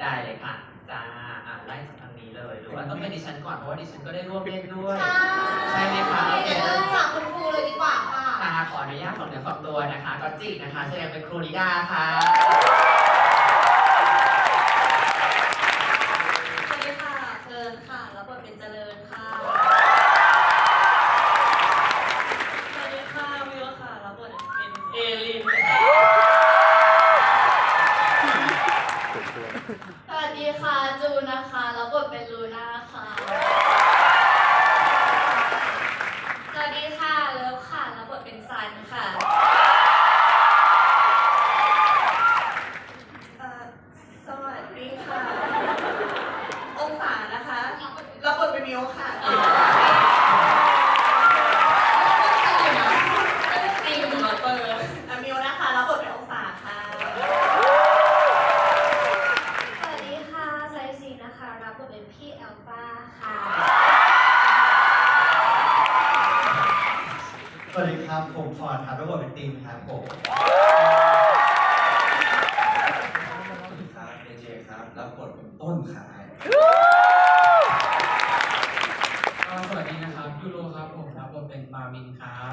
ได้เลยค่ะจ้าอะไล่จากทางนี้เลย หรือว่าต้องเป็นดิฉันก่อนเพราะว่าดิฉันก็ได้ร่วมเล่นด้วย ใช่ไหมคะโอเคเริ่มจากคุณครูเลยดีกว่าค่ะ อ่าขออนุญาตฝากเนื้อฝากตัวนะคะก็จินะคะแสดงเป็นครูนิดาค่ะสวัสดีค่ะเฟิร์นค่ะ รับบทเป็นเจริญค่ะ สวัสดีค่ะวิวค่ะ รับบทเป็นเอลินค่ะ สวัสดีค่ะจูนนะคะรับบทเป็นลูน่าค่ะ สวัสดีค่ะเลิฟค่ะรับบทเป็นซันค่ะเอ่อสวัสดีค่ะ องศานะคะรับบทเป็นมิวค่ะ ก็เป็นพี่แอลฟาค่ะ สวัสดีครับ ผมฟอร์ดครับรับบทเป็นตีมครับผมครับเอเจครับรับบทเป็นต้นคายสวัสดีนะครับยูโรครับผมรับบทเป็นมามินครับ